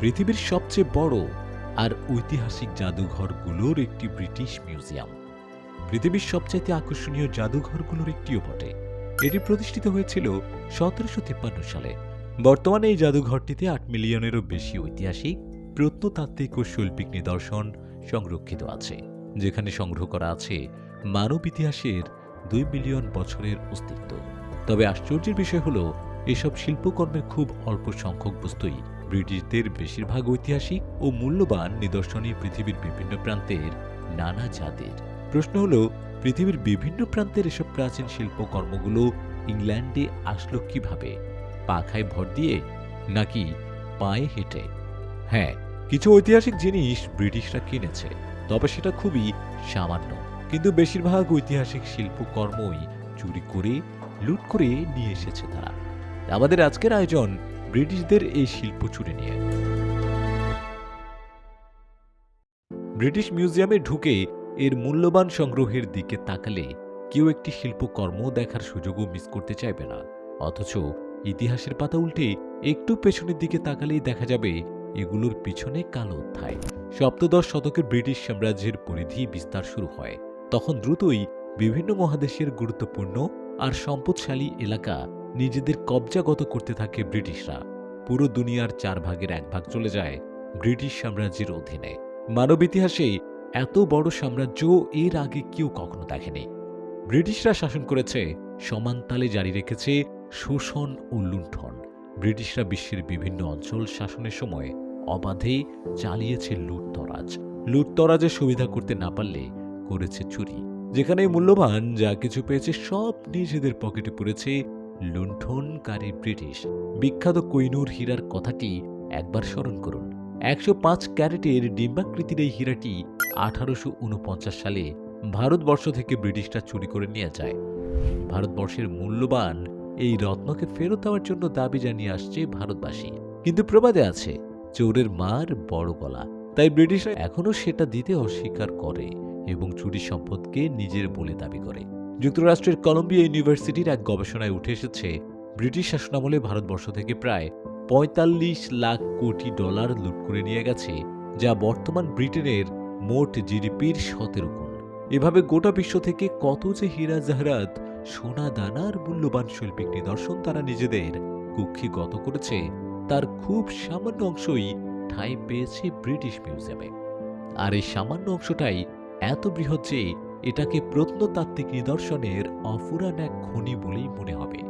পৃথিবীর সবচেয়ে বড় আর ঐতিহাসিক জাদুঘরগুলোর একটি ব্রিটিশ মিউজিয়াম। পৃথিবীর সবচাইতে আকর্ষণীয় জাদুঘরগুলোর একটিও বটে। এটি প্রতিষ্ঠিত হয়েছিল সতেরোশো তিপ্পান্ন সালে। বর্তমানে এই জাদুঘরটিতে আট মিলিয়নেরও বেশি ঐতিহাসিক, প্রত্নতাত্ত্বিক ও শৈল্পিক নিদর্শন সংরক্ষিত আছে, যেখানে সংগ্রহ করা আছে মানব ইতিহাসের দুই মিলিয়ন বছরের অস্তিত্ব। তবে আশ্চর্যের বিষয় হল, এসব শিল্পকর্মের খুব অল্প সংখ্যক বস্তুই ব্রিটিশদের বেশিরভাগ ঐতিহাসিক ও মূল্যবান নিদর্শনই পৃথিবীর বিভিন্ন প্রান্তের নানা জাতের। প্রশ্ন হল, পৃথিবীর বিভিন্ন প্রান্তের এসব প্রাচীন শিল্পকর্মগুলো ইংল্যান্ডে আসলো কীভাবে? পাখায় ভর দিয়ে নাকি পায়ে হেঁটে? হ্যাঁ কিছু ঐতিহাসিক জিনিস ব্রিটিশরা কিনেছে, তবে সেটা খুবই সামান্য। কিন্তু বেশিরভাগ ঐতিহাসিক শিল্পকর্মই চুরি করে, লুট করে নিয়ে এসেছে তারা। আমাদের আজকের আয়োজন ব্রিটিশদের এই শিল্প চুরি নিয়ে। ব্রিটিশ মিউজিয়ামে ঢুকে এর মূল্যবান সংগ্রহের দিকে তাকালে কেউ একটি শিল্পকর্ম দেখার সুযোগও মিস করতে চাইবে না। অথচ ইতিহাসের পাতা উল্টে একটু পেছনের দিকে তাকালেই দেখা যাবে এগুলোর পিছনে কালো অধ্যায়। সপ্তদশ শতকে ব্রিটিশ সাম্রাজ্যের পরিধি বিস্তার শুরু হয়। তখন দ্রুতই বিভিন্ন মহাদেশের গুরুত্বপূর্ণ আর সম্পদশালী এলাকা নিজেদের কবজাগত করতে থাকে ব্রিটিশরা। পুরো দুনিয়ার চার ভাগের এক ভাগ চলে যায় ব্রিটিশ সাম্রাজ্যের অধীনে। মানব ইতিহাসে এত বড় সাম্রাজ্য এর আগে কেউ কখনো দেখেনি। ব্রিটিশরা শাসন করেছে সমানতালে জারি রেখেছে শোষণ ও লুণ্ঠন। ব্রিটিশরা বিশ্বের বিভিন্ন অঞ্চল শাসনের সময় অবাধে চালিয়েছে লুটতরাজ। লুটতরাজের সুবিধা করতে না পারলে করেছে চুরি। যেখানে মূল্যবান যা কিছু পেয়েছে সব নিজেদের পকেটে পড়েছে লুণ্ঠনকারী ব্রিটিশ। বিখ্যাত কৈনুর হীরার কথাটি একবার স্মরণ করুন। একশো পাঁচ ক্যারেটের ডিম্বাকৃতির এই হীরাটি আঠারোশো উনপঞ্চাশ সালে ভারতবর্ষ থেকে ব্রিটিশরা চুরি করে নিয়ে যায়। ভারতবর্ষের মূল্যবান এই রত্নকে ফেরত দেওয়ার জন্য দাবি জানিয়ে আসছে ভারতবাসী। কিন্তু প্রবাদে আছে, চোরের মার বড় গলা। তাই ব্রিটিশরা এখনও সেটা দিতে অস্বীকার করে এবং চুরি সম্পদকে নিজের বলে দাবি করে। যুক্তরাষ্ট্রের কলম্বিয়া ইউনিভার্সিটির এক গবেষণায় উঠে এসেছে, ব্রিটিশ শাসনামলে ভারতবর্ষ থেকে প্রায় পঁয়তাল্লিশ লাখ কোটি ডলার লুট করে নিয়ে গেছে, যা বর্তমান ব্রিটেনের মোট জিডিপির সতেরো গুণ। এভাবে গোটা বিশ্ব থেকে কত যে হীরা জাহরাত, সোনা দানার মূল্যবান শৈল্পিক নিদর্শন তারা নিজেদের কুক্ষি গত করেছে, তার খুব সামান্য অংশই ঠাঁই পেয়েছে ব্রিটিশ মিউজিয়ামে। আর এই সামান্য অংশটাই এত বৃহৎ যে এটাকে প্রত্নতাত্ত্বিক নিদর্শনের অফুরান এক খনি বলেই মনে হবে।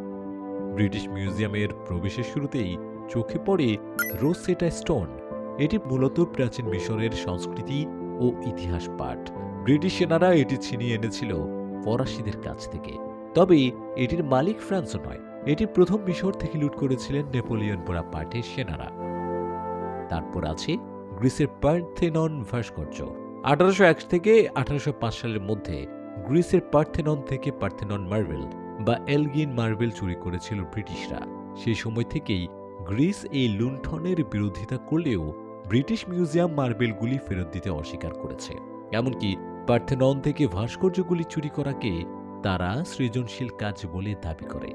ব্রিটিশ মিউজিয়ামের প্রবেশের শুরুতেই চোখে পড়ে রোসেটা স্টোন, এটি মূলত প্রাচীন মিশরের সংস্কৃতি ও ইতিহাস পাঠ। ব্রিটিশ সেনারা এটি ছিনিয়ে এনেছিল ফরাসিদের কাছ থেকে। তবে এটির মালিক ফ্রান্সও নয়, এটি প্রথম মিশর থেকে লুট করেছিলেন নেপোলিয়ন পার্টের সেনারা। তারপর আছে গ্রিসের পার্থেনন ভাস্কর্য। আঠারোশো এক থেকে আঠারোশো পাঁচ সালের মধ্যে গ্রিসের পার্থেনন থেকে পার্থেনন মার্বেল বা এলগিন মার্বেল চুরি করেছিল ব্রিটিশরা। সেই সময় থেকেই গ্রিস এই লুণ্ঠনের বিরোধিতা করলেও ব্রিটিশ মিউজিয়াম মার্বেলগুলি ফেরত দিতে অস্বীকার করেছে। এমনকি পার্থেনন থেকে ভাস্কর্যগুলি চুরি করাকে তারা সৃজনশীল কাজ বলে দাবি করে।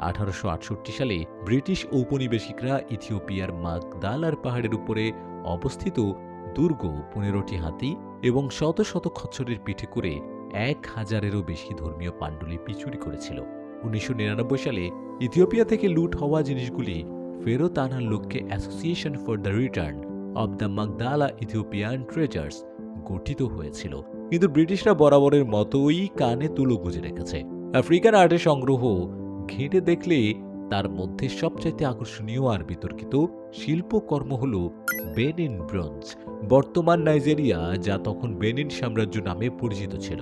আঠারোশো আটষট্টি সালে ব্রিটিশ ঔপনিবেশিকরা ইথিওপিয়ার মাগদালার পাহাড়ের উপরে অবস্থিত দুর্গ, পনেরোটি হাতি এবং শত শত খচ্চরের পিঠে করে এক হাজারেরও বেশি ধর্মীয় পাণ্ডুলিপি চুরি করেছিল। উনিশশো নিরানব্বই সালে ইথিওপিয়া থেকে লুট হওয়া জিনিসগুলি ফেরত আনার লক্ষ্যে association for the return of the Magdala Ethiopian treasures গঠিত হয়েছিল। কিন্তু ব্রিটিশরা বরাবরের মতোই কানে তুলো গুজে রেখেছে। আফ্রিকান আর্টের সংগ্রহ ঘেঁটে দেখলে তার মধ্যে সবচাইতে আকর্ষণীয় আর বিতর্কিত শিল্পকর্ম হল বেনিন ব্রোঞ্জ, বর্তমান নাইজেরিয়া, যা তখন বেনিন সাম্রাজ্য নামে পরিচিত ছিল।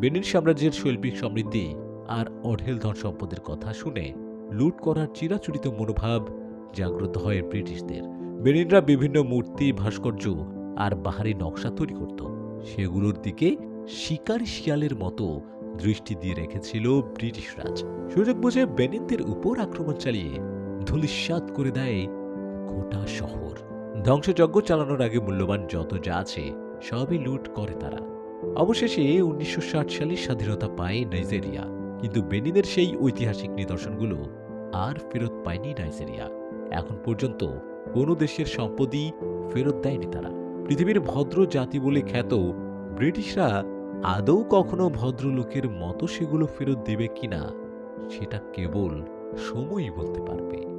বেনিন সাম্রাজ্যের শৈল্পিক সমৃদ্ধি আর অঢেল ধন সম্পদের কথা শুনে লুট করার চিরাচরিত মনোভাব জাগ্রত হয় ব্রিটিশদের। বেনিনরা বিভিন্ন মূর্তি, ভাস্কর্য আর বাহারি নকশা তৈরি করত। সেগুলোর দিকে শিকারী শিয়ালের মতো দৃষ্টি দিয়ে রেখেছিল ব্রিটিশ রাজ। সুযোগ বুঝে বেনিনদের উপর আক্রমণ চালিয়ে ধুলিস্বাদ করে দেয় গোটা শহর। ধ্বংসযজ্ঞ চালানোর আগে মূল্যবান যত যা আছে, সবই লুট করে তারা। অবশেষে উনিশশো সালে স্বাধীনতা পায় নাইজেরিয়া। কিন্তু বেনিনের সেই ঐতিহাসিক নিদর্শনগুলো আর ফেরত পায়নি নাইজেরিয়া। এখন পর্যন্ত কোনো দেশের সম্পদই ফেরত দেয়নি তারা। পৃথিবীর ভদ্র জাতি বলে খ্যাত ব্রিটিশরা আদৌ কখনো ভদ্রলোকের মতো সেগুলো ফেরত দেবে কিনা সেটা কেবল সময়ই বলতে পারবে।